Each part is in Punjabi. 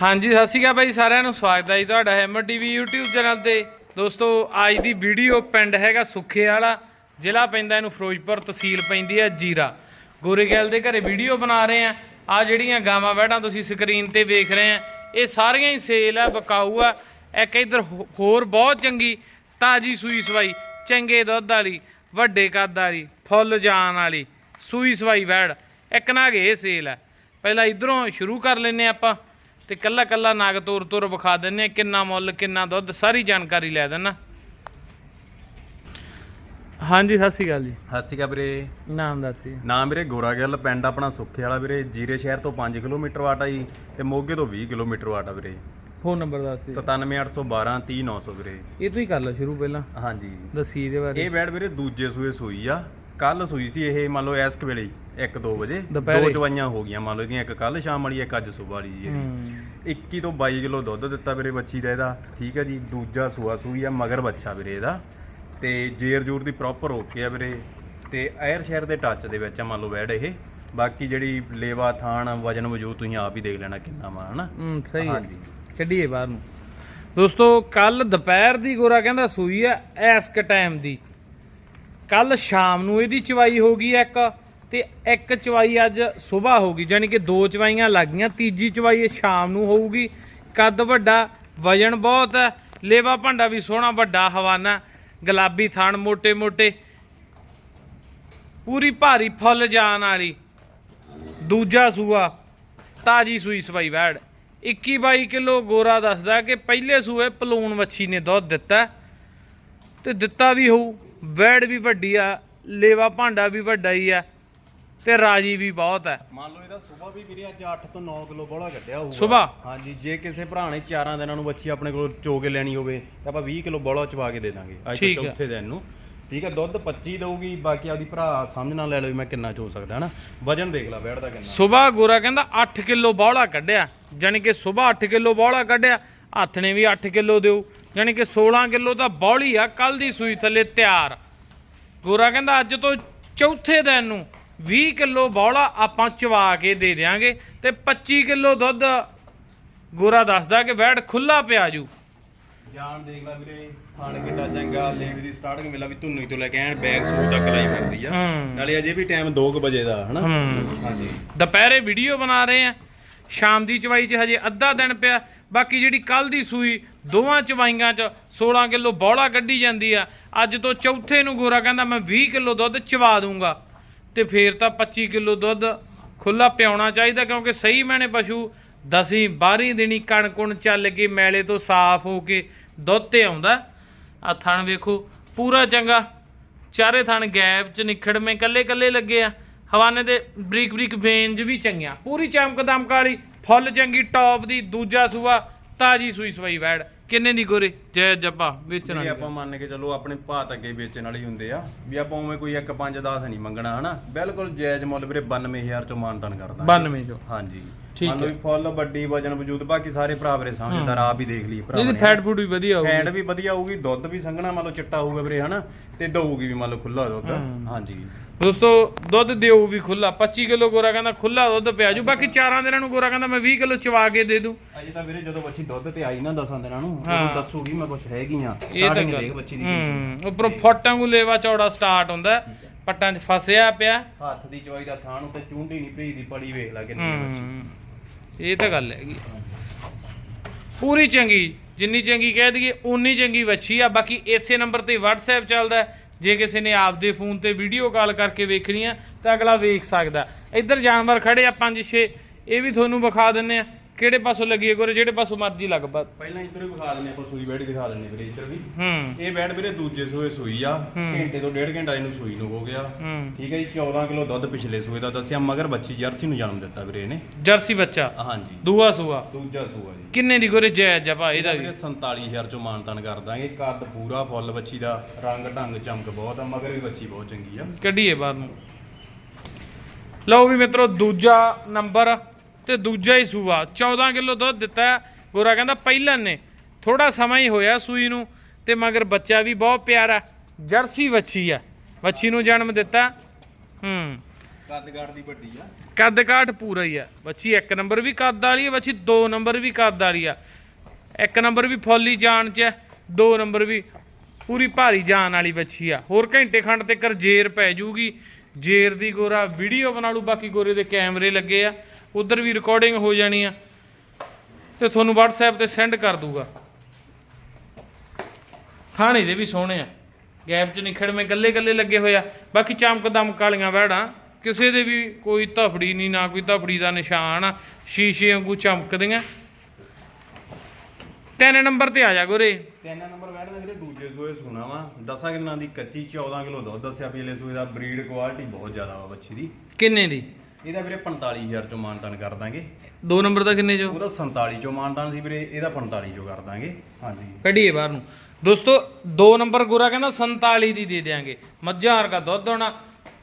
ਹਾਂਜੀ, ਸਤਿ ਸ਼੍ਰੀ ਅਕਾਲ ਬਾਈ ਸਾਰਿਆਂ ਨੂੰ। ਸਵਾਗਤ ਹੈ ਜੀ ਤੁਹਾਡਾ ਹੈਮਰ ਟੀਵੀ YouTube ਚੈਨਲ ਤੇ। ਦੋਸਤੋ, ਅੱਜ ਦੀ ਵੀਡੀਓ ਪਿੰਡ ਹੈਗਾ ਸੁੱਖੇ ਵਾਲਾ ਜ਼ਿਲ੍ਹਾ ਪੈਂਦਾ ਇਹਨੂੰ ਫਿਰੋਜ਼ਪੁਰ, ਤਹਿਸੀਲ ਪੈਂਦੀ ਹੈ ਜੀਰਾ। ਗੋਰੇਗੈਲ ਦੇ ਘਰੇ ਵੀਡੀਓ ਬਣਾ ਰਹੇ ਆ ਆ ਜਿਹੜੀਆਂ ਗਾਵਾਂ ਵੈੜਾਂ ਤੁਸੀਂ ਸਕਰੀਨ ਤੇ ਵੇਖ ਰਹੇ ਆ ਇਹ ਸਾਰੀਆਂ ਹੀ ਸੇਲ ਆ, ਬਕਾਊ ਆ। ਇੱਕ ਇਧਰ ਹੋਰ ਬਹੁਤ ਚੰਗੀ ਤਾਜੀ ਸੂਈ ਸਵਾਈ, ਚੰਗੇ ਦੁੱਧ ਵਾਲੀ, ਵੱਡੇ ਕੱਦ ਵਾਲੀ, ਫੁੱਲ ਜਾਨ ਵਾਲੀ ਸੂਈ ਸਵਾਈ ਵੈੜ ਇੱਕ ਨਾਗ ਇਹ ਸੇਲ ਹੈ ਪਹਿਲਾਂ ਇਧਰੋਂ ਸ਼ੁਰੂ ਕਰ ਲੈਨੇ ਆਪਾਂ। ਤੇ ਕੱਲਾ ਕੱਲਾ ਨਾਗ ਤੋਰ ਤੋਰ ਵਿਖਾ ਦਿੰਨੇ ਕਿੰਨਾ ਮੁੱਲ ਕਿੰਨਾ ਦੁੱਧ ਸਾਰੀ ਜਾਣਕਾਰੀ ਲੈ ਦੇਣਾ ਹਾਂਜੀ ਸਤਿ ਸ਼੍ਰੀ ਅਕਾਲ ਜੀ। ਸਤਿ ਸ਼੍ਰੀ ਅਕਾਲ ਵੀਰੇ। ਨਾਮ ਦੱਸੀ ਨਾਮ ਵੀਰੇ ਗੋਰਾਗਿੱਲ ਪਿੰਡ ਆਪਣਾ ਸੁੱਖੇ ਵਾਲਾ ਵੀਰੇ ਜੀਰੇ ਸ਼ਹਿਰ ਤੋਂ 5 ਕਿਲੋਮੀਟਰ ਵਾਟ ਆ ਜੀ ਤੇ ਮੋਗੇ ਤੋਂ 20 ਕਿਲੋਮੀਟਰ ਵਾਟ ਆ ਵੀਰੇ। ਫੋਨ ਨੰਬਰ ਦੱਸੀ 97812 30900 ਵੀਰੇ। ਇਹ ਤੋਂ ਹੀ ਕਰ ਲਓ ਸ਼ੁਰੂ ਪਹਿਲਾਂ। ਹਾਂਜੀ। ਦੱਸੀ ਇਹਦੇ ਬਾਰੇ। ਇਹ ਬੈਡ ਵੀਰੇ ਦੂਜੇ ਸੂਏ ਸੂਈ ਆ। ਕੱਲ ਸੂਈ ਸੀ ਇਹ ਮੰਨ ਲਓ ਇਸ ਕੁ ਵੇਲੇ 1-2 ਵਜੇ। ਦੁਪਹਿਰੇ। ਦੋ ਚਵਾਈਆਂ ਹੋ ਗਈਆਂ ਮੰਨ ਲਓ ਇਹਦੀਆਂ ਇੱਕ ਕੱਲ ਸ਼ਾਮ ਵਾਲੀ ਇੱਕ ਅੱਜ ਸਵੇਰ ਵਾਲੀ ਜੀ ਇਹਦੀ। ਹੂੰ। 21 ਤੋਂ 22 ਕਿਲੋ ਦੁੱਧ ਦਿੱਤਾ ਵੀਰੇ ਬੱਚੀ ਦਾ ਇਹਦਾ ਠੀਕ ਹੈ ਜੀ ਦੂਜਾ ਸੂਆ ਸੂਈ ਆ ਮਗਰ ਬੱਚਾ ਵੀਰੇ ਇਹਦਾ। ਤੇ ਜੇਰ ਜੂਰ ਦੀ ਪ੍ਰੋਪਰ ਓਕੇ ਆ ਵੀਰੇ ਤੇ ਐਰ ਸ਼ਹਿਰ ਦੇ ਟੱਚ ਦੇ ਵਿੱਚ ਆ ਮੰਨ ਲਓ ਬੈਡ ਇਹ। ਬਾਕੀ ਜਿਹੜੀ ਲੇਵਾ ਥਾਣ ਵਜਨ ਵਜੂਦ ਤੁਸੀਂ ਆਪ ਹੀ ਦੇਖ ਲੈਣਾ ਕਿੰਨਾ ਵਾ ਹਨਾ? ਹੂੰ ਸਹੀ ਹੈ। ਹਾਂਜੀ। ਕੱਢੀਏ ਬਾਹਰ ਨੂੰ। ਦੋਸਤੋ ਕੱਲ ਦੁਪਹਿਰ ਦੀ ਗੋਰਾ ਕਹਿੰਦਾ ਸੂਈ ਆ ਐਸ ਕ ਟਾਈਮ ਦੀ। ਕੱਲ ਸ਼ਾਮ ਨੂੰ ਇਹਦੀ ਚਵਾਈ ਹੋ ਗਈ ਇੱਕ ਤੇ ਇੱਕ ਚਵਾਈ ਅੱਜ ਸਵੇਰ ਹੋ ਗਈ ਯਾਨੀ ਕਿ ਦੋ ਚਵਾਈਆਂ ਲੱਗ ਗਈਆਂ। ਤੀਜੀ ਚਵਾਈ ਇਹ ਸ਼ਾਮ ਨੂੰ ਹੋਊਗੀ। ਕੱਦ ਵੱਡਾ, ਵਜਨ ਬਹੁਤ ਹੈ, ਲੇਵਾ ਭਾਂਡਾ ਵੀ ਸੋਹਣਾ ਵੱਡਾ ਹਵਾਨਾ, ਗੁਲਾਬੀ ਥਣ ਮੋٹے-ਮੋٹے ਪੂਰੀ ਭਾਰੀ ਫੁੱਲ ਜਾਣ ਵਾਲੀ। ਦੂਜਾ ਸੂਆ, ਤਾਜੀ ਸੂਈ ਸਵਾਈ ਵੈੜ। 21-22 ਕਿਲੋ ਗੋਰਾ ਦੱਸਦਾ ਕਿ ਪਹਿਲੇ ਸੂਏ ਪਲੂਣ ਵੱਛੀ ਨੇ ਦੁੱਧ ਦਿੱਤਾ। ਤੇ ਦਿੱਤਾ ਵੀ ਹੋਊ। ਵੈੜ ਵੀ ਵੱਡੀ ਆ ਲੇਵਾ ਭਾਂਡਾ ਵੀ ਵੱਡਾ ਹੀ ਆ ਤੇ ਰਾਜੀ ਵੀ ਬਹੁਤ ਹੈ ਮੰਨ ਲਓ ਇਹਦਾ ਸਵੇਰ ਵੀ ਵੀਰੇ ਅੱਜ 8 ਤੋਂ 9 ਕਿਲੋ ਬੋਲਾ ਕੱਢਿਆ ਹੋਊਗਾ। ਸੁਬਹ? ਹਾਂਜੀ ਜੇ ਕਿਸੇ ਭਰਾ ਨੇ ਚਾਰਾਂ ਦਿਨਾਂ ਨੂੰ ਬੱਚੀ ਆਪਣੇ ਕੋਲ ਚੋ ਕੇ ਲੈਣੀ ਹੋਵੇ ਤਾਂ ਆਪਾਂ 20 ਕਿਲੋ ਬੋਲਾ ਚਵਾ ਕੇ ਦੇ ਦਾਂਗੇ ਅੱਜ ਤੋਂ ਠੀਕ ਆ। ਚੌਥੇ ਦਿਨ ਨੂੰ। ਠੀਕ ਹੈ ਦੁੱਧ 25 ਦਊਗੀ ਬਾਕੀ ਆਪਦੀ ਭਰਾ ਸਮਝ ਨਾਲ ਲੈ ਲਓ ਵੀ ਮੈਂ ਕਿੰਨਾ ਚੋ ਸਕਦਾ ਹਨਾ? ਵਜਨ ਦੇਖ ਲੈ ਬੈਠਦਾ ਕਿੰਨਾ। ਸਵੇਰ ਗੋਰਾ ਕਹਿੰਦਾ 8 ਕਿਲੋ ਬੌਲਾ ਕੱਢਿਆ ਯਾਨੀ ਕਿ ਸਵੇਰ 8 ਕਿਲੋ ਬੌਲਾ ਕੱਢਿਆ ਹੱਥ ਨੇ ਵੀ 8 ਕਿਲੋ ਦਿਓ ਯਾਨੀ ਕਿ 16 ਕਿਲੋ ਤਾਂ ਬੌਲੀ ਆ ਕੱਲ ਦੀ ਸੂਈ ਥੱਲੇ ਤਿਆਰ। ਗੋਰਾ ਕਹਿੰਦਾ ਅੱਜ ਤੋਂ ਚੌਥੇ ਦਿਨ ਨੂੰ 20 ਕਿਲੋ ਬੌਲਾ ਆਪਾਂ ਚਵਾ ਕੇ ਦੇ ਦਿਆਂਗੇ ਤੇ 25 ਕਿਲੋ ਦੁੱਧ। ਗੋਰਾ ਦੱਸਦਾ ਕਿ ਵੈੜ ਖੁੱਲਾ ਪਿਆ ਜੂ। ਜਾਨ ਦੇਖ ਲੈ ਵੀਰੇ ਖਾਣ ਕਿੱਡਾ ਚੰਗਾ ਲੇਡੀ ਦੀ ਸਟਾਰਟਿੰਗ ਮਿਲਾ ਵੀ ਧੁੰਨੀ ਤੋਂ ਲੈ ਕੇ ਐਨ ਬੈਗ ਸੂਟ ਤੱਕ ਲਾਈ ਫਿਰਦੀ ਆ। ਨਾਲੇ ਅਜੇ ਵੀ ਟਾਈਮ 2 ਵਜੇ ਦਾ ਹਨਾ? ਹਾਂਜੀ। ਦੁਪਹਿਰੇ ਵੀਡੀਓ ਬਣਾ ਰਹੇ ਆ। ਸ਼ਾਮ ਦੀ ਚਵਾਈ 'ਚ ਹਜੇ ਅੱਧਾ ਦਿਨ ਪਿਆ। ਬਾਕੀ ਜਿਹੜੀ ਕੱਲ ਦੀ ਸੂਈ ਦੋਵਾਂ ਚਵਾਈਆਂ 'ਚ 16 ਕਿਲੋ ਬੌਲਾ ਕੱਢੀ ਜਾਂਦੀ ਆ, ਅੱਜ ਤੋਂ ਚੌਥੇ ਨੂੰ ਗੋਰਾ ਕਹਿੰਦਾ ਮੈਂ 20 ਕਿਲੋ ਦੁੱਧ ਚਵਾ ਦੂੰਗਾ। ਤੇ ਫੇਰ ਤਾਂ 25 ਕਿਲੋ ਦੁੱਧ ਖੁੱਲਾ ਪਿਆਉਣਾ ਚਾਹੀਦਾ ਕਿਉਂਕਿ ਸਹੀ ਮੈਨੇ ਪਸ਼ੂ ਦਸੀਂ 12 ਦਿਨੀ ਕਣਕੁਣ ਚੱਲ ਕੇ ਮੈਲੇ ਤੋਂ ਸਾਫ਼ ਹੋ ਕੇ ਦੁੱਧ ਤੇ ਆਉਂਦਾ। ਆ ਥਣ ਵੇਖੋ, ਪੂਰਾ ਚੰਗਾ। ਚਾਰੇ ਥਣ ਗੈਪ ਚ ਨਿਖੜਵੇਂ ਕੱਲੇ ਕੱਲੇ ਲੱਗੇ ਆ। ਹਵਾਨੇ ਦੇ ਬਰੀਕ ਬਰੀਕ ਵੇਂਜ ਵੀ ਚੰਗੀਆਂ। ਪੂਰੀ ਚਮਕਦਮਕ ਵਾਲੀ ਫੁੱਲ ਚੰਗੀ ਟੌਪ ਦੀ ਦੂਜਾ ਸੂਆ ਤਾਜੀ ਸੂਈ ਸਵਾਈ ਵੈੜ। ਕਿੰਨੇ ਦੀ ਗੋਰੇ? ਜੈ ਜੱਬਾ ਵੇਚਣ ਵਾਲੀ ਆਪਾਂ ਮੰਨ ਕੇ ਚੱਲੋ ਆਪਣੇ ਭਾਅ ਅੱਗੇ ਵੇਚਣ ਵਾਲੇ ਹੀ ਹੁੰਦੇ ਆ। ਵੀ ਆਪਾਂ ਉਵੇਂ ਕੋਈ 1 5 10 ਨਹੀਂ ਮੰਗਣਾ ਹਨਾ? ਬਿਲਕੁਲ ਜਾਇਜ਼ ਮੁੱਲ ਵੀਰੇ 92000 ਚੋਂ ਮਾਨਤਨ ਕਰਦਾ। 92 ਚੋਂ। ਹਾਂਜੀ। ਠੀਕ ਮੰਨ ਲਓ ਵੀ ਫੁੱਲ ਵੱਡੀ ਵਜਨ ਵਜੂਦ ਬਾਕੀ ਸਾਰੇ ਭਰਾ ਵੀਰੇ ਸਮਝਦਾਰ ਆਪ ਹੀ ਦੇਖ ਲਈ ਭਰਾ ਇਹਦੀ ਫੈਟ ਫੂਡ ਵੀ ਵਧੀਆ ਹੋਊਗੀ। ਫੈਂਡ ਵੀ ਵਧੀਆ ਹੋਊਗੀ ਦੁੱਧ ਵੀ ਸੰਘਣਾ ਮੰਨ ਲਓ ਚਿੱਟਾ ਹੋਊਗਾ ਵੀਰੇ ਹਨਾ? ਤੇ ਦਊਗੀ ਵੀ ਮੰਨ ਲਓ ਖੁੱਲਾ ਦੁੱਧ। ਹਾਂਜੀ। ਦੋਸਤੋ ਦੁੱਧ ਦਿਓ ਵੀ ਖੁੱਲਾ 25 ਕਿਲੋ ਗੋਰਾ ਕਹਿੰਦਾ ਖੁੱਲਾ ਦੁੱਧ ਪਿਆ ਜੂ। ਬਾਕੀ ਚਾਰਾਂ ਦਿਨਾਂ ਨੂੰ ਗੋਰਾ ਕਹਿੰਦਾ ਮੈਂ 20 ਕਿਲੋ ਚਵਾ ਕੇ ਦੇ ਦੂੰ। ਅਜੇ ਤਾਂ ਵੀਰੇ ਜਦੋਂ ਬੱਚੀ ਦੁੱਧ ਤੇ ਆਈ ਨਾ ਦਸਾਂ ਦਿਨਾਂ ਨੂੰ। ਉਦੋਂ ਦੱਸੂਗੀ ਮੈਂ ਕੁਝ ਹੈਗੀਆਂ ਇਹ ਤਾਂ ਸਟਾਰਟਿੰਗ ਦੇਖ ਬੱਚੀ ਦੀ। ਹੂੰ ਉੱਪਰੋਂ ਫੋਟਾਂ ਨੂੰ ਲੇਵਾ ਚੌੜਾ ਸਟਾਰਟ ਹੁੰਦਾ। ਪੱਟਾਂ 'ਚ ਫਸਿਆ ਪਿਆ। ਹੱਥ ਦੀ ਚਵਾਈ ਦਾ ਥਾਣ ਉੱਤੇ ਚੁੰਡੀ ਨਹੀਂ ਭਈ ਦੀ ਪੜੀ ਵੇਖ ਲੈ ਕਿੰਨੀ ਬੱਚੀ। ਇਹ ਤਾਂ ਗੱਲ ਹੈਗੀ। ਆ। ਪੂਰੀ ਚੰਗੀ ਜਿੰਨੀ ਚੰਗੀ ਕਹਿ ਦਈਏ ਉਨੀ ਚੰਗੀ ਵੱਛੀ ਆ। ਬਾਕੀ ਇਸੇ ਨੰਬਰ ਤੇ WhatsApp ਚੱਲਦਾ। ਜੇ ਕਿਸੇ ਨੇ ਆਪਦੇ ਫੋਨ ਤੇ ਵੀਡੀਓ ਕਾਲ ਕਰਕੇ ਵੇਖਣੀ ਆ ਤਾਂ ਅਗਲਾ ਵੇਖ ਸਕਦਾ। ਇੱਧਰ ਜਾਨਵਰ ਖੜੇ ਆ, ਪੰਜ ਛੇ, ਇਹ ਵੀ ਤੁਹਾਨੂੰ ਵਿਖਾ ਦਿੰਨੇ ਆ। ਕਿਹੜੇ ਪਾਸੋਂ ਲੱਗੀ ਹੈ ਗੋਰੇ? ਜਿਹੜੇ ਪਾਸੋਂ ਮਰਜ਼ੀ ਲੱਗ ਪਾ ਪਹਿਲਾਂ ਇੱਧਰ ਵੀ ਵਿਖਾ ਦਿੰਨੇ ਆਪਾਂ ਸੂਈ ਬੈਠ ਦਿਖਾ ਦਿੰਨੇ ਵੀਰੇ ਇੱਧਰ ਵੀ। ਹੂੰ। ਇਹ ਬੈਡ ਵੀਰੇ ਦੂਜੇ ਸੂਏ ਸੂਈ ਆ। ਘੰਟੇ ਤੋਂ ਡੇਢ ਘੰਟਾ ਇਹਨੂੰ ਸੂਈ ਨੂੰ ਹੋ ਗਿਆ। ਠੀਕ ਹੈ ਜੀ 14 ਕਿਲੋ ਦੁੱਧ ਪਿਛਲੇ ਸੂਏ ਦਾ ਦੱਸਿਆ ਮਗਰ ਬੱਚੀ ਜਰਸੀ ਨੂੰ ਜਨਮ ਦਿੱਤਾ ਵੀਰੇ ਇਹਨੇ। ਜਰਸੀ ਬੱਚਾ? ਹਾਂਜੀ। ਦੂਆ ਸੂਆ? ਦੂਜਾ ਸੂਆ ਜੀ। ਕਿੰਨੇ ਦੀ ਗੋਰੇ ਜੈ ਜਪਾ ਇਹਦਾ ਵੀ? ਵੀਰੇ 47000 ਚੋਂ ਮਾਨਤਨ ਕਰ ਦਾਂਗੇ। ਕੱਦ ਪੂਰਾ ਫੁੱਲ ਬੱਚੀ ਦਾ ਰੰਗ ਢੰਗ ਚਮਕ ਬਹੁਤ ਆ ਮਗਰ ਵੀ ਬੱਚੀ ਬਹੁਤ ਚੰਗੀ ਆ। ਕੱਢੀਏ ਬਾਹਰ ਨੂੰ। ਲਓ ਵੀ ਮਿੱਤਰੋ ਦੂਜਾ ਨੰਬਰ ਤੇ ਦੂਜਾ ਹੀ ਸੂਆ। 14 ਕਿਲੋ ਦੁੱਧ ਦਿੱਤਾ। ਗੋਰਾ ਕਹਿੰਦਾ ਪਹਿਲਾਂ ਨੇ। ਥੋੜਾ ਸਮਾਂ ਹੀ ਹੋਇਆ ਸੂਈ ਨੂੰ ਤੇ ਮਗਰ ਬੱਚਾ ਵੀ ਬਹੁਤ ਪਿਆਰਾ ਜਰਸੀ ਵੱਛੀ ਆ ਵੱਛੀ ਨੂੰ ਜਨਮ ਦਿੱਤਾ। ਹੂੰ। ਕੱਦ ਗਾੜ ਦੀ ਵੱਡੀ ਆ। ਕੱਦ ਕਾਠ ਪੂਰਾ ਹੀ ਆ ਬੱਚੀ ਇੱਕ ਨੰਬਰ ਵੀ ਕੱਦ ਵਾਲੀ ਆ ਬੱਚੀ ਦੋ ਨੰਬਰ ਵੀ ਕੱਦ ਵਾਲੀ ਆ ਇੱਕ ਨੰਬਰ ਵੀ ਫੁੱਲੀ ਜਾਨ ਚ ਦੋ ਨੰਬਰ ਵੀ ਪੂਰੀ ਭਾਰੀ ਜਾਨ ਵਾਲੀ ਬੱਚੀ ਆ। ਹੋਰ ਘੰਟੇ ਖੰਡ ਤੇ ਕਰ ਜੇਰ ਪੈ ਜੂਗੀ। ਜੇਰ ਦੀ ਗੋਰਾ ਵੀਡੀਓ ਬਣਾ ਲੂ ਬਾਕੀ ਗੋਰੇ ਦੇ ਕੈਮਰੇ ਲੱਗੇ ਆ। ਉਧਰ ਵੀ ਰਿਕਾਰਡਿੰਗ ਹੋ ਜਾਣੀ ਆ। ਤੇ ਤੁਹਾਨੂੰ WhatsApp ਤੇ ਸੈਂਡ ਕਰ ਦੂਗਾ। ਥਾਣੇ ਦੇ ਵੀ ਸੋਹਣੇ ਆ। ਗੈਪ ਚ ਨਿਖੜਵੇਂ ਗੱਲੇ ਗੱਲੇ ਲੱਗੇ ਹੋਏ ਆ। ਬਾਕੀ ਚਮਕ ਦਮਕ ਵਾਲੀਆਂ ਵਹਿੜਾਂ ਕਿਸੇ ਦੇ ਵੀ ਕੋਈ ਧਫੜੀ ਨਹੀਂ ਨਾ ਕੋਈ ਧਫੜੀ ਦਾ ਨਿਸ਼ਾਨ ਆ। ਸ਼ੀਸ਼ੇ ਵਾਂਗੂ ਚਮਕਦੀਆਂ। ਤਿੰਨ ਨੰਬਰ ਤੇ ਆ ਜਾ ਗੋਰੇ। ਤਿੰਨ ਨੰਬਰ ਬੈਠ ਦੇ ਵੀਰੇ ਦੂਜੇ ਸੂਏ ਸੂਣਾ ਵਾ। 10 ਦਿਨਾਂ ਦੀ ਕੱਚੀ 14 ਕਿਲੋ ਦੁੱਧ ਦੱਸਿਆ ਪਿਛਲੇ ਸੂਏ ਦਾ ਬਰੀਡ ਕੁਆਲਿਟੀ ਬਹੁਤ ਜ਼ਿਆਦਾ ਵਾ ਬੱਚੀ ਦੀ। ਕਿੰਨੇ ਦੀ? ਇਹਦਾ ਵੀਰੇ 45000 ਚੋਂ ਮਾਨਤਾਨ ਕਰ ਦਾਂਗੇ। ਦੋ ਨੰਬਰ ਦਾ ਕਿੰਨੇ ਜੋ ਉਹਦਾ 47 ਚੋਂ ਮਾਨਤਾਨ ਸੀ ਵੀਰੇ ਇਹਦਾ 45 ਚੋਂ ਕਰ ਦਾਂਗੇ। ਹਾਂਜੀ। ਕੱਢੀਏ ਬਾਹਰ ਨੂੰ। ਦੋਸਤੋ ਦੋ ਨੰਬਰ ਗੋਰਾ ਕਹਿੰਦਾ 47 ਦੀ ਦੇ ਦੇਾਂਗੇ ਮੱਝਾਂ ਵਰਗਾ ਦੁੱਧ ਹੋਣਾ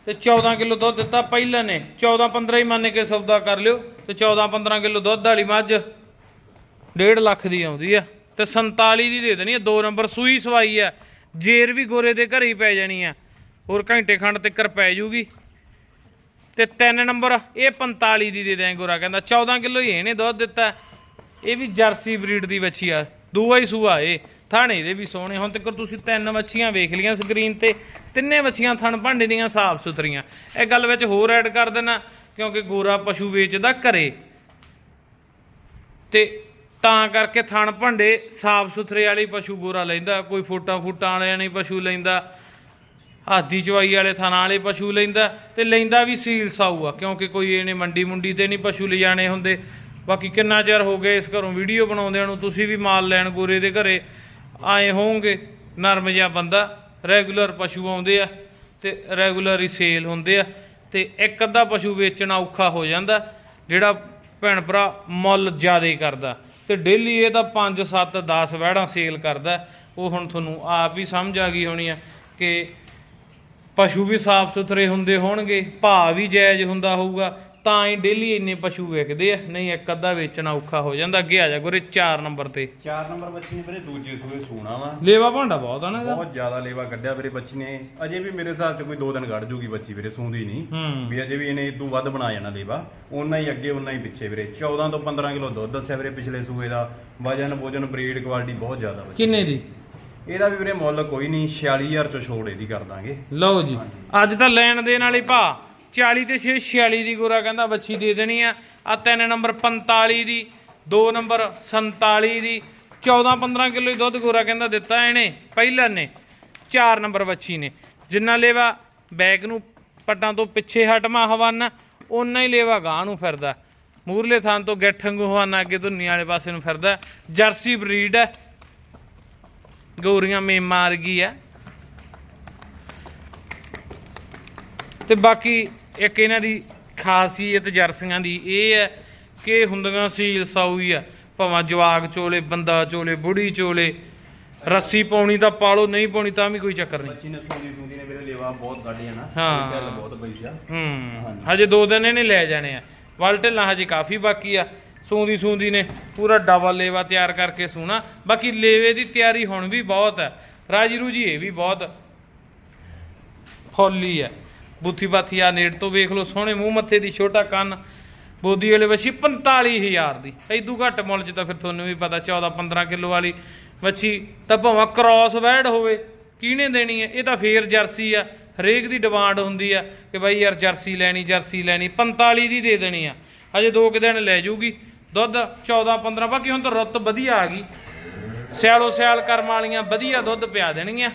ਤੇ 14 ਕਿਲੋ ਦੁੱਧ ਦਿੱਤਾ ਪਹਿਲਾਂ ਨੇ। 14 15 ਹੀ ਮੰਨ ਕੇ ਸੌਦਾ ਕਰ ਲਿਓ ਤੇ 14 15 ਕਿਲੋ ਦੁੱਧ ਵਾਲੀ ਮੱਝ 1.5 ਲੱਖ ਦੀ ਆਉਂਦੀ ਆ ਤੇ 47 ਦੀ ਦੇ ਦੇਣੀ ਆ। ਦੋ ਨੰਬਰ ਸੂਈ ਸਵਾਈ ਆ। ਜੇਰ ਵੀ ਗੋਰੇ ਦੇ ਘਰੇ ਹੀ ਪੈ ਜਾਣੀ ਆ। ਹੋਰ ਘੰਟੇ ਖੰਡ ਤੇ ਕਰ ਪੈ ਜੂਗੀ। ਤੇ ਤਿੰਨ ਨੰਬਰ, ਇਹ 45 ਦੀ ਦੇ ਦਿਆਂ ਗੋਰਾ, ਕਹਿੰਦਾ 14 ਕਿਲੋ ਹੀ ਇਹਨੇ ਦੁੱਧ ਦਿੱਤਾ। ਇਹ ਵੀ ਜਰਸੀ ਬਰੀਡ ਦੀ ਵੱਛੀ ਆ, ਦੂਆ ਹੀ ਸੂਆ ਇਹ, ਥਾਣੇ ਦੇ ਵੀ ਸੋਹਣੇ। ਹੁਣ ਤੱਕ ਤੁਸੀਂ ਤਿੰਨ ਵੱਛੀਆਂ ਵੇਖ ਲੀਆਂ ਸਕਰੀਨ ਤੇ, ਤਿੰਨੇ ਵੱਛੀਆਂ ਥਣ ਭਾਂਡੇ ਦੀਆਂ, ਸਾਫ਼ ਸੁਥਰੀਆਂ। ਇਹ ਗੱਲ ਵਿੱਚ ਹੋਰ ਐਡ ਕਰ ਦੇਣਾ ਕਿਉਂਕਿ ਗੋਰਾ ਪਸ਼ੂ ਵੇਚਦਾ ਘਰੇ। ਤੇ ਤਾਂ ਕਰਕੇ ਥਣ ਭਾਂਡੇ ਸਾਫ਼ ਸੁਥਰੇ ਵਾਲੀ ਪਸ਼ੂ ਗੋਰਾ ਲੈਂਦਾ, ਕੋਈ ਫੋਟਾ ਫੁੱਟਾਂ ਵਾਲਿਆਂ ਨਹੀਂ ਪਸ਼ੂ ਲੈਂਦਾ। ਹਾਦੀ ਚਵਾਈ ਵਾਲੇ ਥਾਣਾ ਵਾਲੇ ਪਸ਼ੂ ਲੈਂਦਾ ਤੇ ਲੈਂਦਾ ਵੀ ਸੀਲ ਸਾਊ ਆ, ਕਿਉਂਕਿ ਕੋਈ ਇਹਨੇ ਮੰਡੀ ਮੁੰਡੀ ਤੇ ਨਹੀਂ ਪਸ਼ੂ ਲਿਜਾਣੇ ਹੁੰਦੇ। ਬਾਕੀ ਕਿੰਨਾ ਚਿਰ ਹੋ ਗਿਆ ਇਸ ਘਰੋਂ ਵੀਡੀਓ ਬਣਾਉਂਦਿਆਂ ਨੂੰ, ਤੁਸੀਂ ਵੀ ਮਾਲ ਲੈਣ ਗੋਰੇ ਦੇ ਘਰੇ ਆਏ ਹੋਵੋਗੇ। ਨਰਮ ਜਿਹਾ ਬੰਦਾ, ਰੈਗੂਲਰ ਪਸ਼ੂ ਆਉਂਦੇ ਆ ਤੇ ਰੈਗੂਲਰ ਹੀ ਸੇਲ ਹੁੰਦੇ ਆ ਤੇ ਇੱਕ ਅੱਧਾ ਪਸ਼ੂ ਵੇਚਣਾ ਔਖਾ ਹੋ ਜਾਂਦਾ, ਜਿਹੜਾ ਭੈਣ ਭਰਾ ਮੁੱਲ ਜ਼ਿਆਦਾ ਕਰਦਾ। ਤੇ ਡੇਲੀ ਇਹ ਤਾਂ 5 7 10 ਵਹਿੜਾਂ ਸੇਲ ਕਰਦਾ। ਉਹ ਹੁਣ ਤੁਹਾਨੂੰ ਆਪ ਹੀ ਸਮਝ ਆ ਗਈ ਹੋਣੀ ਆ ਕਿ ਪਸ਼ੂ ਵੀ ਸਾਫ਼ ਸੁਥਰੇ ਹੁੰਦੇ ਹੋਣਗੇ ਭਾਅ ਵੀ ਜਾਇਜ਼ ਹੁੰਦਾ ਹੋਊਗਾ ਤਾਂ ਹੀ ਡੇਲੀ ਇੰਨੇ ਪਸ਼ੂ ਵਿਕਦੇ ਆ। ਨਹੀਂ ਇੱਕ ਅੱਧਾ ਵੇਚਣਾ ਔਖਾ ਹੋ ਜਾਂਦਾ। ਅੱਗੇ ਆ ਜਾ ਗੁਰੇ 4 ਨੰਬਰ ਤੇ। 4 ਨੰਬਰ ਬੱਚੀ ਨੇ ਵੀਰੇ ਦੂਜੇ ਸੂਏ ਸੂਣਾ ਵਾ। ਲੇਵਾ ਭਾਂਡਾ ਬਹੁਤ ਆ ਨਾ ਇਹਦਾ। ਬਹੁਤ ਜ਼ਿਆਦਾ ਲੇਵਾ ਕੱਢਿਆ ਵੀਰੇ ਬੱਚੀ ਨੇ। ਅਜੇ ਵੀ ਮੇਰੇ ਹਿਸਾਬ 'ਚ ਕੋਈ 2 ਦਿਨ ਕੱਢ ਜੂਗੀ ਬੱਚੀ ਵੀਰੇ ਸੂੰਦੀ ਨਹੀਂ। ਵੀ ਅਜੇ ਵੀ ਇਹਨੇ ਇਦੋਂ ਵੱਧ ਬਣਾ ਜਾਣਾ ਲੇਵਾ। ਉਹਨਾਂ ਹੀ ਅੱਗੇ ਉਹਨਾਂ ਹੀ ਪਿੱਛੇ ਵੀਰੇ। 14 ਤੋਂ 15 ਕਿਲੋ ਦੁੱਧ ਦੱਸਿਆ ਵੀਰੇ ਪਿਛਲੇ ਸੂਏ ਦਾ। ਵਜਨ ਭੋਜਨ ਬਰੀਡ ਕੁਆਲਿਟੀ ਬਹੁਤ ਜ਼ਿਆਦਾ ਬੱਚੀ। ਕਿੰਨੇ ਦੀ? ਇਹਦਾ ਵੀ ਵੀਰੇ ਮੁੱਲ ਕੋਈ ਨਹੀਂ 46000 ਚੋਂ ਛੋੜ ਇਹਦੀ ਕਰ ਦਾਂਗੇ। ਲਓ ਜੀ ਅੱਜ ਤਾਂ ਲੈਣ ਦੇਣ ਵਾਲੀ ਭਾ 40 ਤੇ 6 46 ਦੀ ਗੋਰਾ ਕਹਿੰਦਾ ਬੱਚੀ ਦੇ ਦੇਣੀ ਆ। ਆ ਤਿੰਨ ਨੰਬਰ 45 ਦੀ ਦੋ ਨੰਬਰ 47 ਦੀ 14 15 ਕਿਲੋ ਹੀ ਦੁੱਧ ਗੋਰਾ ਕਹਿੰਦਾ ਦਿੱਤਾ ਇਹਨੇ ਪਹਿਲਾਂ ਨੇ 4 ਨੰਬਰ ਬੱਚੀ ਨੇ। ਜਿੰਨਾ ਲੇਵਾ ਬੈਗ ਨੂੰ ਪੱਟਾਂ ਤੋਂ ਪਿੱਛੇ ਹਟਮਾ ਹਵਾਨਾ ਓਨਾ ਹੀ ਲੇਵਾ ਗਾਂ ਨੂੰ ਫਿਰਦਾ। ਮੂਰਲੇ ਥਾਂ ਤੋਂ ਗੱਠੰਗੂ ਹਵਾਨਾ ਅੱਗੇ ਧੁੰਨੀ ਵਾਲੇ ਪਾਸੇ ਨੂੰ ਫਿਰਦਾ। ਜਰਸੀ ਬਰੀਡ ਹੈ ਗੋਰੀਆਂ ਮੇ ਮਾਰ ਗਈ ਆ। ਤੇ ਬਾਕੀ ਇੱਕ ਇਹਨਾਂ ਦੀ ਖਾਸੀਅਤ ਜਰਸੀਆਂ ਦੀ ਇਹ ਹੈ ਕਿ ਹੁੰਦੀਆਂ ਸੀਲ ਸਾਊ ਹੀ ਆ। ਭਾਵੇਂ ਜਵਾਗ ਚੋਲੇ ਬੰਦਾ ਚੋਲੇ ਬੁੜੀ ਚੋਲੇ ਰੱਸੀ ਪਾਉਣੀ ਤਾਂ ਪਾਲੋ ਨਹੀਂ ਪਾਉਣੀ ਤਾਂ ਵੀ ਕੋਈ ਚੱਕਰ ਨਹੀਂ। ਬੱਚੀ ਨੇ ਸੂੰਦੀ ਸੂੰਦੀ ਨੇ ਵੀਰੇ ਲੇਵਾ ਬਹੁਤ ਕੱਢਿਆ ਨਾ। ਹਾਂ। ਗੱਲ ਬਹੁਤ ਪਈ ਆ। ਹੂੰ ਹਜੇ। ਦੋ ਦਿਨ ਇਹਨੇ ਲੈ ਜਾਣੇ ਆ। ਵਲਟਲਾਂ ਹਜੇ ਕਾਫੀ ਬਾਕੀ ਆ। ਸੂੰਦੀ ਸੂੰਦੀ ਨੇ ਪੂਰਾ ਡਬਲ ਲੇਵਾ ਤਿਆਰ ਕਰਕੇ ਸੂਣਾ। ਬਾਕੀ ਲੇਵੇ ਦੀ ਤਿਆਰੀ ਹੁਣ ਵੀ ਬਹੁਤ ਹੈ। ਰਾਜੀ ਰੂਜੀ ਇਹ ਵੀ ਬਹੁਤ ਫੁੱਲੀ ਹੈ। ਬੁੱਥੀ ਬਾਥੀ ਆ ਨੇੜ ਤੋਂ ਵੇਖ ਲਓ, ਸੋਹਣੇ ਮੂੰਹ ਮੱਥੇ ਦੀ ਛੋਟਾ ਕੰਨ। ਬੋਦੀ ਵਾਲੇ ਵੱਛੀ 45000 ਦੀ। ਐਦੂ ਘੱਟ ਮੁੱਲ 'ਚ ਤਾਂ ਫਿਰ ਤੁਹਾਨੂੰ ਵੀ ਪਤਾ 14 15 ਕਿਲੋ ਵਾਲੀ ਵੱਛੀ ਤਾਂ ਭਾਵੇਂ ਕ੍ਰਾਸ ਵੈਡ ਹੋਵੇ, ਕਿਹਨੇ ਦੇਣੀ ਹੈ? ਇਹ ਤਾਂ ਫੇਰ ਜਰਸੀ ਆ। ਹਰੇਕ ਦੀ ਡਿਮਾਂਡ ਹੁੰਦੀ ਆ ਕਿ ਬਾਈ ਯਾਰ ਜਰਸੀ ਲੈਣੀ ਜਰਸੀ ਲੈਣੀ 45 ਦੀ ਦੇ ਦੇਣੀ ਆ। ਹਜੇ ਦੋ ਕੁ ਦਿਨ ਲੈ ਜੂਗੀ। ਦੁੱਧ 14 15 ਬਾਕੀ ਹੁਣ ਤਾਂ ਰੁੱਤ ਵਧੀਆ ਆ ਗਈ। ਸਿਆਲੋ ਸਿਆਲ ਕਰਮ ਵਾਲੀਆਂ ਵਧੀਆ ਦੁੱਧ ਪਿਆ ਦੇਣਗੀਆਂ।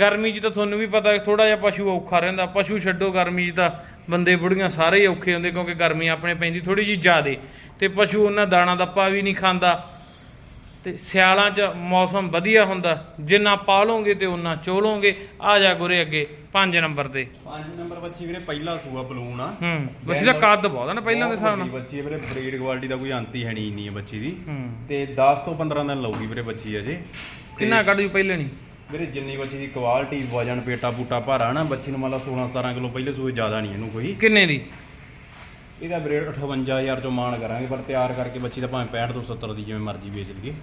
ਗਰਮੀ 'ਚ ਤਾਂ ਤੁਹਾਨੂੰ ਵੀ ਪਤਾ ਥੋੜਾ ਜਿਹਾ ਪਸ਼ੂ ਔਖਾ ਰਹਿੰਦਾ। ਪਸ਼ੂ ਛੱਡੋ ਗਰਮੀ 'ਚ ਤਾਂ ਬੰਦੇ ਬੁੜੀਆਂ ਸਾਰੇ ਹੀ ਔਖੇ ਹੁੰਦੇ, ਕਿਉਂਕਿ ਗਰਮੀ ਆਪਣੇ ਪੈਂਦੀ ਥੋੜੀ ਜਿਹੀ ਜ਼ਿਆਦੇ। ਤੇ ਪਸ਼ੂ ਉਹਨਾਂ ਦਾਣਾ ਦੱਪਾ ਵੀ ਨਹੀਂ ਖਾਂਦਾ। ਤੇ ਸਿਆਲਾਂ 'ਚ ਮੌਸਮ ਵਧੀਆ ਹੁੰਦਾ ਜਿੰਨਾ ਪਾਲੋਗੇ ਤੇ ਉਹਨਾਂ ਚੋਲੋਗੇ। ਆ ਜਾ ਗੁਰੇ ਅੱਗੇ 5 ਨੰਬਰ ਤੇ। 5 ਨੰਬਰ ਬੱਚੀ ਵੀਰੇ ਪਹਿਲਾ ਸੂਆ ਬਲੂਨ ਆ। ਹੂੰ ਬੱਚੀ ਦਾ ਕੱਦ ਬਹੁਤ ਆ ਨਾ ਪਹਿਲਾਂ ਦੇ ਹਿਸਾਬ ਨਾਲ। ਬੱਚੀ ਵੀਰੇ ਬਰੀਡ ਕੁਆਲਿਟੀ ਦਾ ਕੋਈ ਅੰਤ ਹੀ ਹੈ ਨਹੀਂ ਇੰਨੀ ਬੱਚੀ ਦੀ। ਤੇ 10 ਤੋਂ 15 ਦਿਨ ਲਊਗੀ ਵੀਰੇ ਬੱਚੀ ਅਜੇ। ਕਿੰਨਾ ਕੱਢ ਜੂ ਪਹਿਲੇ ਨਹੀਂ ਵੀਰੇ ਜਿੰਨੀ ਬੱਚੀ ਦੀ ਕੁਆਲਿਟੀ ਵਜਨ ਪੇਟਾ ਬੂਟਾ ਭਾਰਾ ਨਾ ਬੱਚੀ ਨੂੰ ਮਤਲਬ 16 17 ਕਿਲੋ ਪਹਿਲੇ ਸੂਏ ਜ਼ਿਆਦਾ ਨਹੀਂ ਇਹਨੂੰ ਕੋਈ। ਕਿੰਨੇ ਦੀ? ਇਹਦਾ ਬਰੇਡ 58000 ਚੋਂ ਮਾਣ ਕਰਾਂਗੇ ਪਰ ਤਿਆਰ ਕਰਕੇ ਬੱਚੀ ਦਾ ਭਾਵੇਂ 65 ਤੋਂ 70 ਦੀ ਜਿਵੇਂ ਮਰਜ਼ੀ ਵੇਚ ਲਈਏ।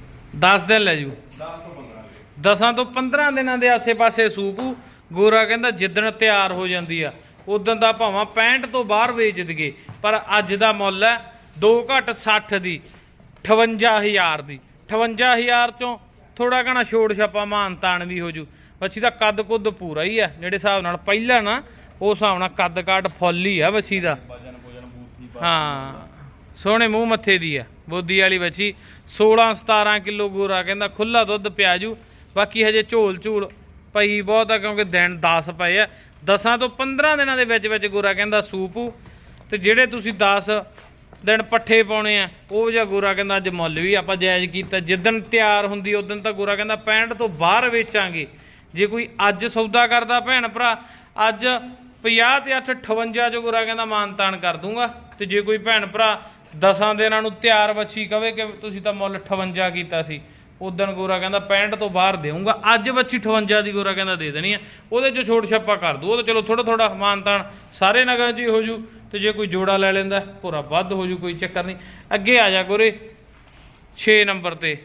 10 ਦਿਨ ਲੈ ਜੂ। 10 ਤੋਂ 15 ਦਸਾਂ ਤੋਂ 15 ਦਿਨਾਂ ਦੇ ਆਸੇ-ਪਾਸੇ ਸੂਪੂ ਗੋਰਾ ਕਹਿੰਦਾ ਜਿੱਦਣ ਤਿਆਰ ਹੋ ਜਾਂਦੀ ਆ ਉਦੋਂ ਦਾ ਭਾਵਾਂ 65 ਤੋਂ ਬਾਹਰ ਵੇਚ ਦਈਏ ਪਰ ਅੱਜ ਦਾ ਮੁੱਲ ਹੈ 2 ਘੱਟ 60 ਦੀ 58000 ਦੀ। 58000 ਚੋਂ ਥੋੜਾ ਘਣਾ ਛੋੜ ਛਾਪਾ ਮਾਨ ਤਾਨ ਵੀ ਹੋ ਜੂ। ਬੱਚੀ ਦਾ ਕੱਦ ਕੁੱਦ ਪੂਰਾ ਹੀ ਆ ਜਿਹੜੇ ਹਿਸਾਬ ਨਾਲ ਪਹਿਲਾਂ ਨਾ ਉਸ ਹਿਸਾਬ ਨਾਲ ਕੱਦ ਕਾਟ ਫੁੱਲ ਹੀ ਆ ਬੱਚੀ ਦਾ। ਹਾਂ। ਸੋਹਣੇ ਮੂੰਹ ਮੱਥੇ ਦੀ ਆ, ਬੋਦੀ ਵਾਲੀ ਬੱਚੀ 16 17 ਕਿਲੋ ਗੋਰਾ, ਕਹਿੰਦਾ ਖੁੱਲਾ ਦੁੱਧ ਪਿਆ ਜੂ ਬਾਕੀ ਹਜੇ ਝੋਲ ਝੂਲ ਪਈ ਬਹੁਤ ਆ, ਕਿਉਂਕਿ ਦਿਨ 10 ਪਏ ਆ। 10 ਤੋਂ 15 ਦਿਨਾਂ ਦੇ ਵਿੱਚ ਵਿੱਚ ਗੋਰਾ, ਕਹਿੰਦਾ ਸੂਪੂ। ਤੇ ਜਿਹੜੇ ਤੁਸੀਂ 10 ਦਿਨ ਪੱਠੇ ਪਾਉਣੇ ਆ, ਉਹ ਜਿਹਾ ਗੋਰਾ, ਕਹਿੰਦਾ ਅੱਜ ਮੁੱਲ ਵੀ ਆਪਾਂ ਜਾਇਜ਼ ਕੀਤਾ। ਜਿੱਦਣ ਤਿਆਰ ਹੁੰਦੀ ਉਦੋਂ ਤਾਂ ਗੋਰਾ, ਕਹਿੰਦਾ 65 ਤੋਂ ਬਾਹਰ ਵੇਚਾਂਗੇ। ਜੇ ਕੋਈ ਅੱਜ ਸੌਦਾ ਕਰਦਾ ਭੈਣ ਭਰਾ, ਅੱਜ 50 ਤੇ 8 58 ਚ ਗੋਰਾ ਕਹਿੰਦਾ, ਮਾਨ ਕਰ ਦੂੰਗਾ। ਤੇ ਜੇ ਕੋਈ ਭੈਣ ਭਰਾ ਦਸਾਂ ਦਿਨਾਂ ਨੂੰ ਤਿਆਰ ਵੱਛੀ ਕਵੇ ਕਿ ਤੁਸੀਂ ਤਾਂ ਮੁੱਲ 58 ਕੀਤਾ ਸੀ ਉਦੋਂ ਗੋਰਾ ਕਹਿੰਦਾ 65 ਤੋਂ ਬਾਹਰ ਦੇਊਂਗਾ। ਅੱਜ ਵੱਛੀ 58 ਦੀ ਗੋਰਾ ਕਹਿੰਦਾ ਦੇ ਦੇਣੀ ਆ। ਉਹਦੇ ਚ ਛੋਟ ਛਾਪਾ ਕਰ ਦੂ। ਉਹ ਤਾਂ ਚਲੋ ਥੋੜਾ ਥੋੜਾ ਮਾਨਤਾਨ ਸਾਰੇ ਨਗਾਂ 'ਚ ਹੀ ਹੋ ਜੂ ਤੇ ਜੇ ਕੋਈ ਜੋੜਾ ਲੈ ਲੈਂਦਾ ਪੂਰਾ ਵੱਧ ਹੋ ਜੂ ਕੋਈ ਚੱਕਰ ਨਹੀਂ। ਅੱਗੇ ਆ ਜਾ ਗੋਰੇ। 6 ਨੰਬਰ ਤੇ।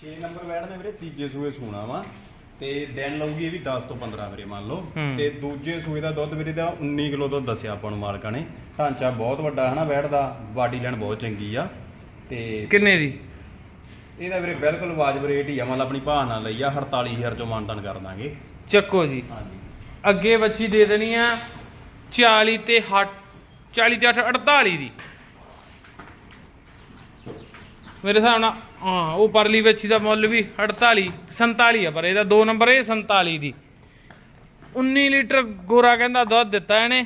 6 ਨੰਬਰ ਬੈਠ ਵੀਰੇ, ਤੀਜੇ ਸੂਏ ਸੂਣਾ ਵਾ। ਤੇ ਦਿਨ ਲਊਗੀ ਇਹ ਵੀ 10 ਤੋਂ 15 ਵੀਰੇ ਮੰਨ ਲਓ। ਤੇ ਦੂਜੇ ਸੂਏ ਦਾ ਦੁੱਧ ਵੀਰੇ ਦਾ 19 ਕਿਲੋ ਦੁੱਧ ਦੱਸਿਆ ਆਪਾਂ ਨੂੰ ਮਾਲਕਾਂ ਨੇ। ਢਾਂਚਾ ਬਹੁਤ ਵੱਡਾ ਹਨਾ ਬੈਠ ਦਾ ਬਾਡੀ ਲਾਈਨ ਬਹੁਤ ਚੰਗੀ ਆ। ਤੇ ਕਿੰਨੇ ਦੀ? ਇਹਦਾ ਵੀਰੇ ਬਿਲਕੁਲ ਵਾਜਬ ਰੇਟ ਹੀ ਆ ਮੰਨ ਲਾ ਆਪਣੀ ਭਾਅ ਨਾਲ ਲਈ ਆ 48000 ਚੋਂ ਮਾਨਤਾਨ ਕਰ ਦਾਂਗੇ। ਚੱਕੋ ਜੀ। ਹਾਂਜੀ। ਅੱਗੇ ਬੱਚੀ ਦੇ ਦੇਣੀ ਆ 40 ਤੇ 8 40 ਤੇ 8 48 ਦੀ। ਮੇਰੇ ਹਿਸਾਬ ਨਾਲ, ਹਾਂ, ਉਹ ਪਰਲੀ ਬੱਚੀ ਦਾ ਮੁੱਲ ਵੀ 48 47 ਆ, ਪਰ ਇਹਦਾ ਦੋ ਨੰਬਰ ਇਹ 47 ਦੀ। 19 ਲੀਟਰ ਗੋਰਾ ਕਹਿੰਦਾ ਦੁੱਧ ਦਿੱਤਾ ਇਹਨੇ,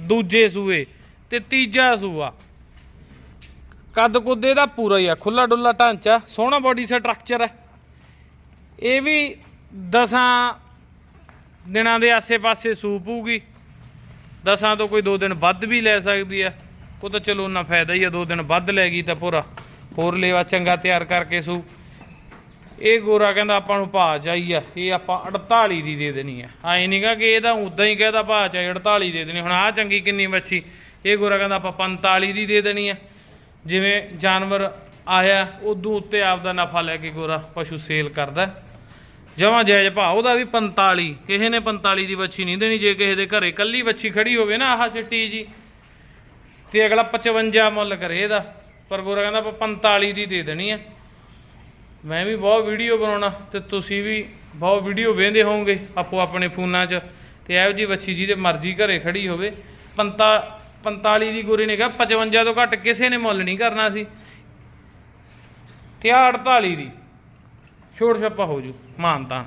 ਦੂਜੇ ਸੂਏ ਤੇ ਤੀਜਾ ਸੂਆ। ਕੱਦ ਕੁੱਦ ਇਹਦਾ ਪੂਰਾ ਹੀ ਆ ਖੁੱਲਾ ਡੁੱਲਾ ਢਾਂਚਾ, ਸੋਹਣਾ ਬੋਡੀ ਸਟਰਕਚਰ ਹੈ ਇਹ ਵੀ ਦਸਾਂ ਦਿਨਾਂ ਦੇ ਆਸੇ-ਪਾਸੇ ਸੂਪ ਹੋਊਗੀ ਦਸਾਂ ਤੋਂ ਕੋਈ ਦੋ ਦਿਨ ਵੱਧ ਵੀ ਲੈ ਸਕਦੀ ਆ। ਉਹ ਤਾਂ ਚਲੋ, ਉਹਨਾਂ ਫਾਇਦਾ ਹੀ ਆ, ਦੋ ਦਿਨ ਵੱਧ ਲੈ ਗਈ ਤਾਂ ਪੂਰਾ। ਹੋਰ ਲੇਵਾ ਚੰਗਾ ਤਿਆਰ ਕਰਕੇ ਸੂ। ਇਹ ਗੋਰਾ ਕਹਿੰਦਾ ਆਪਾਂ ਨੂੰ ਭਾਅ ਚਾਹੀ ਆ ਇਹ ਆਪਾਂ 48 ਦੀ ਦੇ ਦੇਣੀ ਆ। ਐ ਨਹੀਂਗਾ ਕਿ ਇਹਦਾ ਉਦਾਂ ਹੀ ਕਹਦਾ ਭਾਅ ਚਾਹੀ 48 ਦੇ ਦੇਣੀ। ਹੁਣ ਆ ਚੰਗੀ ਕਿੰਨੀ ਵੱਛੀ, ਇਹ ਗੋਰਾ ਕਹਿੰਦਾ ਆਪਾਂ 45 ਦੀ ਦੇ ਦੇਣੀ ਆ। ਜਿਵੇਂ ਜਾਨਵਰ ਆਇਆ, ਉਦੋਂ ਉੱਤੇ ਆਪਦਾ ਨਫਾ ਲੈ ਕੇ ਗੋਰਾ ਪਸ਼ੂ ਸੇਲ ਕਰਦਾ। ਜਮਾ ਜਾਇਜ਼ ਭਾਅ, ਉਹਦਾ ਵੀ 45 ਕਿਸੇ ਨੇ 45 ਦੀ ਵੱਛੀ ਨਹੀਂ ਦੇਣੀ, ਜੇ ਕਿਸੇ ਦੇ ਘਰੇ ਕੱਲੀ ਵੱਛੀ ਖੜੀ ਹੋਵੇ ਨਾ ਆਹ ਚਿੱਟੀ ਜੀ। ਤੇ ਅਗਲਾ 55 ਮੁੱਲ ਕਰੇ ਇਹਦਾ। ਪਰ ਗੋਰਾ ਕਹਿੰਦਾ ਆਪਾਂ 45 ਦੀ ਦੇ ਦੇਣੀ ਆ। ਮੈਂ ਵੀ ਬਹੁਤ ਵੀਡੀਓ ਬਣਾਉਣਾ ਤੇ ਤੁਸੀਂ ਵੀ ਬਹੁਤ ਵੀਡੀਓ ਵੇਖਦੇ ਹੋਵੋਗੇ ਆਪੋ ਆਪਣੇ ਫੋਨਾਂ 'ਚ। ਤੇ ਇਹੋ ਜੀ ਵੱਛੀ ਜਿਹਦੇ ਮਰਜ਼ੀ ਘਰੇ ਖੜੀ ਹੋਵੇ। 45 45 ਦੀ ਗੋਰੀ ਨੇ ਕਿਹਾ 55 ਤੋਂ ਘੱਟ ਕਿਸੇ ਨੇ ਮੁੱਲ ਨਹੀਂ ਕਰਨਾ ਸੀ। ਤੇ ਆਹ 48 ਦੀ। ਛੋੜ ਛੱਪਾ ਹੋ ਜੂ। ਮਾਨਤਾ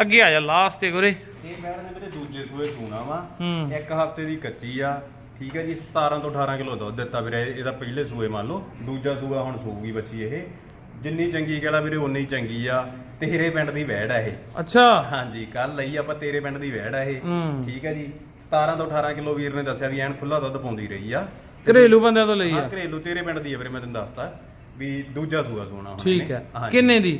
ਅੱਗੇ ਆ ਜਾ ਲਾਸਟ ਤੇ ਗੁਰੇ। ਇਹ ਦੇ ਵੀਰੇ ਦੂਜੇ ਸੂਏ ਸੂਣਾ ਵਾ। ਹੂੰ। ਇੱਕ ਹਫ਼ਤੇ ਦੀ ਕੱਚੀ ਆ। ਠੀਕ ਹੈ ਜੀ 17 ਤੋਂ 18 ਕਿਲੋ ਦੁੱਧ ਦਿੱਤਾ ਵੀਰੇ ਇਹਦਾ ਪਹਿਲੇ ਸੂਏ ਮੰਨ ਲਓ ਦੂਜਾ ਸੂਆ ਹੁਣ ਸੂਗੀ ਬੱਚੀ ਇਹ। ਜਿੰਨੀ ਚੰਗੀ ਕਹਿਲਾ ਵੀਰੇ ਉਨੀ ਹੀ ਚੰਗੀ ਆ। ਤੇਰੇ ਪਿੰਡ ਦੀ ਵੈੜ ਆ ਇਹ। ਅੱਛਾ। ਹਾਂਜੀ ਕੱਲ ਲਈ ਆਪਾਂ ਤੇਰੇ ਪਿੰਡ ਦੀ ਵੈੜ ਆ ਇਹ। ਹੂੰ। ਠੀਕ ਹੈ ਜੀ 17 ਤੋਂ 18 ਕਿਲੋ ਵੀਰ ਨੇ ਦੱਸਿਆ ਵੀ ਐਨ ਖੁੱਲਾ ਦੁੱਧ ਪਾਉਂਦੀ ਰਹੀ ਆ। ਘਰੇਲੂ ਬੰਦਿਆਂ ਤੋਂ ਲਈ ਹਾਂ ਆ ਘਰੇਲੂ ਤੇਰੇ ਪਿੰਡ ਦੀ ਆ ਵੀਰੇ ਮੈਂ ਤੈਨੂੰ ਦੱਸਤਾ ਵੀ ਦੂਜਾ ਸੂਆ ਸੋਣਾ ਠੀਕ। ਹੈ। ਕਿੰਨੇ ਦੀ?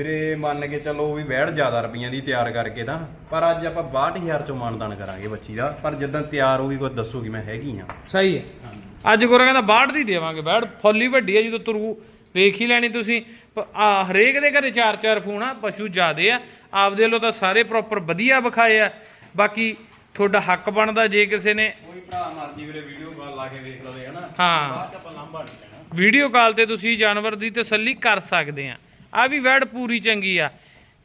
ਵੀਰੇ ਮੰਨ ਕੇ ਚੱਲੋ ਵੀ ਵੈੜ ਜ਼ਿਆਦਾ ਰੁਪਈਆਂ ਦੀ ਤਿਆਰ ਕਰਕੇ ਤਾਂ ਪਰ ਅੱਜ ਆਪਾਂ 62000 ਚੋਂ ਮਾਨਦਾਨ ਕਰਾਂਗੇ ਬੱਚੀ ਦਾ ਪਰ ਜਦੋਂ ਤਿਆਰ ਹੋਊਗੀ ਕੋਈ ਦੱਸੂਗੀ ਮੈਂ ਹੈਗੀ ਆ ਸਹੀ ਹੈ। ਅੱਜ ਗੁਰਾ ਕਹਿੰਦਾ ਬਾੜ ਦੀ ਦੇਵਾਂਗੇ ਬਾੜ ਫੁੱਲੀ ਵੱਡੀ ਹੈ ਜਦੋਂ ਤੁਰੂ ਵੇਖ ਹੀ ਲੈਣੀ ਤੁਸੀਂ। ਹਰੇਕ ਦੇ ਘਰੇ ਚਾਰ ਚਾਰ ਫੋਨ ਆ ਪਸ਼ੂ ਜ਼ਿਆਦੇ ਆ ਆਪਦੇ ਵੱਲੋਂ ਤਾਂ ਸਾਰੇ ਪ੍ਰੋਪਰ ਵਧੀਆ ਵਿਖਾਏ ਆ। ਬਾਕੀ ਤੁਹਾਡਾ ਹੱਕ ਬਣਦਾ ਜੇ ਕਿਸੇ ਨੇ ਕੋਈ ਭਰਾ ਮਰਜ਼ੀ ਵੀਰੇ ਵੀਡੀਓ ਕਾਲ ਲਾ ਕੇ ਵੇਖ ਲਵੇ ਹਨਾ। ਹਾਂ। ਬਾਅਦ ਚ ਆਪਾਂ ਲਾਂਭਾ ਨਹੀਂ ਵੀਡੀਓ ਕਾਲ ਤੇ ਤੁਸੀਂ ਜਾਨਵਰ ਦੀ ਤਸੱਲੀ ਕਰ ਸਕਦੇ ਆ। ਆ ਵੀ ਵੈੜ ਪੂਰੀ ਚੰਗੀ ਆ।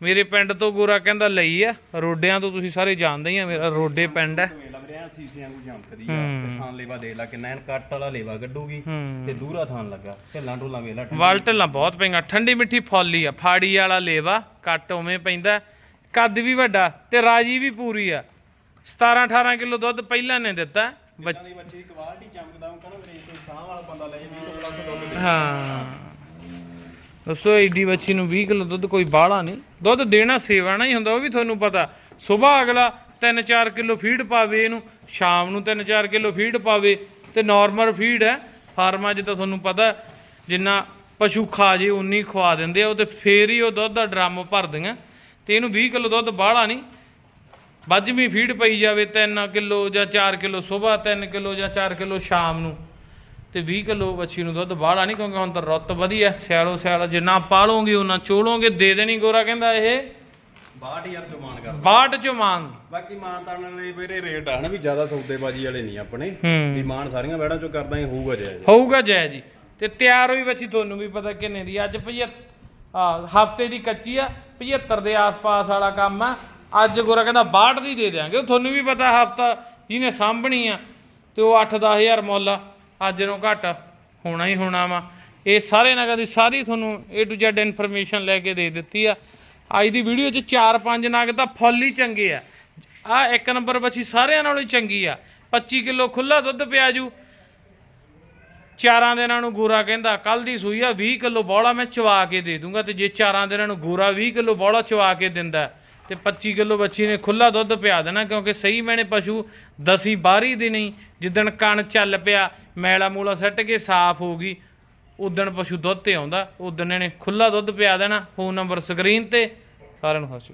ਮੇਰੇ ਪਿੰਡ ਤੋਂ ਗੋਰਾ ਕਹਿੰਦਾ ਲਈ ਆ। ਰੋਡਿਆਂ ਤੋਂ ਤੁਸੀਂ ਸਾਰੇ ਜਾਣਦੇ ਹੀ ਆ ਮੇਰਾ ਰੋਡੇ ਪਿੰਡ ਹੈ ਵੇਖ ਲਾ ਵੀਰੇ ਐਂ ਸੀਸਿਆਂ ਨੂੰ ਜੰਮਕਦੀ ਆ ਥਾਨ ਲੇਵਾ ਦੇਖ ਲਾ ਕਿੰਨਾ ਕੱਟ ਵਾਲਾ ਲੇਵਾ ਗੱਡੂਗੀ ਤੇ ਦੂਰਾ ਥਾਨ ਲੱਗਾ। ਢਿੱਲਾਂ ਢੋਲਾਂ ਵੇਖ ਲਾ ਵਾਲ ਢਿੱਲਾਂ ਬਹੁਤ ਪੈਂਗਾ ਠੰਡੀ ਮਿੱਠੀ ਫੌਲੀ ਆ। ਫਾੜੀ ਵਾਲਾ ਲੇਵਾ ਕੱਟ ਉਵੇਂ ਪੈਂਦਾ। ਕੱਦ ਵੀ ਵੱਡਾ ਤੇ ਰਾਜੀ ਵੀ ਪੂਰੀ ਆ। 17 18 ਕਿਲੋ ਦੁੱਧ ਪਹਿਲਾਂ ਨੇ ਦਿੱਤਾ। ਬੱਚ- ਦੀ ਦੀ ਕੁਆਲਿਟੀ ਚਮਕਦਾ ਉਹ ਕਹਿੰਦਾ ਵੀਰੇ ਕੋਈ ਸਾਹ ਵਾਲਾ ਬੰਦਾ ਲੈ ਜੇ 20 ਤੋਂ ਪਲੱਸ ਦੁੱਧ ਦੇ ਹਾਂ। ਦੋਸਤੋ ਏਡੀ ਵੱਛੀ ਨੂੰ 20 ਕਿਲੋ ਦੁੱਧ ਕੋਈ ਬਾਹਲਾ ਨਹੀਂ। ਦੁੱਧ ਦੇਣਾ ਸੇਵਾਣਾ ਹੀ ਹੁੰਦਾ, ਉਹ ਵੀ ਤੁਹਾਨੂੰ ਪਤਾ। ਸਵੇਰ ਅਗਲਾ 3-4 ਕਿਲੋ ਫੀਡ ਪਾਵੇ ਇਹਨੂੰ, ਸ਼ਾਮ ਨੂੰ 3-4 ਕਿਲੋ ਫੀਡ ਪਾਵੇ, ਤੇ ਨਾਰਮਲ ਫੀਡ ਹੈ। ਫਾਰਮਾਂ 'ਚ ਤਾਂ ਤੁਹਾਨੂੰ ਪਤਾ, ਜਿੰਨਾ ਪਸ਼ੂ ਖਾ ਜੇ ਉਨੀ ਖਵਾ ਦਿੰਦੇ ਆ, ਉਹ ਤੇ ਫੇਰ ਹੀ ਉਹ ਦੁੱਧ ਦਾ ਡਰਮ ਭਰਦੀਆਂ ਤੇ ਇਹਨੂੰ 20 ਕਿਲੋ ਦੁੱਧ ਬਾਹਲਾ ਨਹੀਂ। ਵੱਜਵੀਂ ਫੀਡ ਪਈ ਜਾਵੇ 3 ਕਿਲੋ ਜਾਂ 4 ਕਿਲੋ, ਸਵੇਰ 3 ਕਿਲੋ ਜਾਂ 4 ਕਿਲੋ, ਸ਼ਾਮ ਨੂੰ। ਤੇ 20 ਕਿਲੋ ਬੱਚੀ ਨੂੰ ਦੁੱਧ ਬਾਹਲਾ ਨਹੀਂ ਕਿਉਂਕਿ ਹੁਣ ਤਾਂ ਰੁੱਤ ਵਧੀਆ ਸਿਆਲੋ ਸਿਆਲ ਜਿੰਨਾ ਪਾਲੋਗੇ ਉਹਨਾਂ ਚੋਲੋਗੇ ਦੇ ਦੇਣੀ ਗੋਰਾ ਕਹਿੰਦਾ ਇਹ। 62000 ਤੋਂ ਮਾਨ ਕਰ 62 ਚ ਮਾਨ। ਬਾਕੀ ਮਾਨ ਤਾਣ ਵਾਲੇ ਵੀਰੇ ਰੇਟ ਆ ਹਨਾ ਵੀ ਜ਼ਿਆਦਾ ਸੌਦੇਬਾਜੀ ਵਾਲੇ ਨਹੀਂ ਆਪਣੇ। ਵੀ ਮਾਨ ਸਾਰੀਆਂ ਵੈੜਾਂ ਚੋਂ ਕਰਦਾ ਹੀ ਹੋਊਗਾ ਜੈ ਹੋਊਗਾ ਜੈ ਜੀ। ਤੇ ਤਿਆਰ ਹੋਈ ਬੱਚੀ ਤੁਹਾਨੂੰ ਵੀ ਪਤਾ ਕਿੰਨੇ ਦੀ ਅੱਜ 75 ਆ ਹਫ਼ਤੇ ਦੀ ਕੱਚੀ ਆ 75 ਦੇ ਆਸ-ਪਾਸ ਵਾਲਾ ਕੰਮ ਆ। ਅੱਜ ਗੋਰਾ ਕਹਿੰਦਾ 62 ਦੀ ਦੇ ਉਹ ਤੁਹਾਨੂੰ ਵੀ ਪਤਾ ਹਫਤਾ ਜਿਹਨੇ ਸਾਂਭਣੀ ਆ ਤੇ ਉਹ 8-10000 ਮੁੱਲ ਆ। ਅੱਜ ਨੂੰ ਘੱਟ ਹੋਣਾ ਹੀ ਹੋਣਾ ਵਾ। ਇਹ ਸਾਰੇ ਨਗਾਂ ਦੀ ਸਾਰੀ ਤੁਹਾਨੂੰ A to Z ਇਨਫੋਰਮੇਸ਼ਨ ਲੈ ਕੇ ਦੇ ਦਿੱਤੀ ਆ। ਅੱਜ ਦੀ ਵੀਡੀਓ 'ਚ 4-5 ਨਗ ਤਾਂ ਫੁੱਲ ਹੀ ਚੰਗੇ ਆ। ਆ ਇੱਕ ਨੰਬਰ ਬੱਚੀ ਸਾਰਿਆਂ ਨਾਲੋਂ ਹੀ ਚੰਗੀ ਆ। 25 ਕਿਲੋ ਖੁੱਲਾ ਦੁੱਧ ਪਿਆ ਜੂ। ਚਾਰਾਂ ਦਿਨਾਂ ਨੂੰ ਗੋਰਾ ਕਹਿੰਦਾ ਕੱਲ ਦੀ ਸੂਈ ਆ 20 ਕਿਲੋ ਬੌਲਾ ਮੈਂ ਚਵਾ ਕੇ ਦੇ ਦੂੰਗਾ ਤੇ ਜੇ ਚਾਰਾਂ ਦਿਨਾਂ ਨੂੰ ਗੋਰਾ 20 ਕਿਲੋ ਬੌਲਾ ਚਵਾ ਕੇ ਦਿੰਦਾ। ਤੇ 25 ਕਿਲੋ ਬੱਚੀ ਨੇ ਖੁੱਲਾ ਦੁੱਧ ਪਿਆ ਦੇਣਾ ਕਿਉਂਕਿ ਸਹੀ ਮੈਨੇ ਪਸ਼ੂ ਦਸੀ ਬਾਹਰੀ ਦੀ ਨਹੀਂ। ਜਿੱਦਣ ਕਣ ਚੱਲ ਪਿਆ, ਮੈਲਾ ਮੂਲਾ ਸੱਟ ਕੇ ਸਾਫ਼ ਹੋ ਗਈ। ਉਦਣ ਪਸ਼ੂ ਦੁੱਧ ਤੇ ਆਉਂਦਾ, ਉਦਣ ਇਹਨੇ ਖੁੱਲਾ ਦੁੱਧ ਪਿਆ ਦੇਣਾ। ਫੋਨ ਨੰਬਰ ਸਕਰੀਨ ਤੇ, ਸਾਰਿਆਂ ਨੂੰ ਹੱਸੀ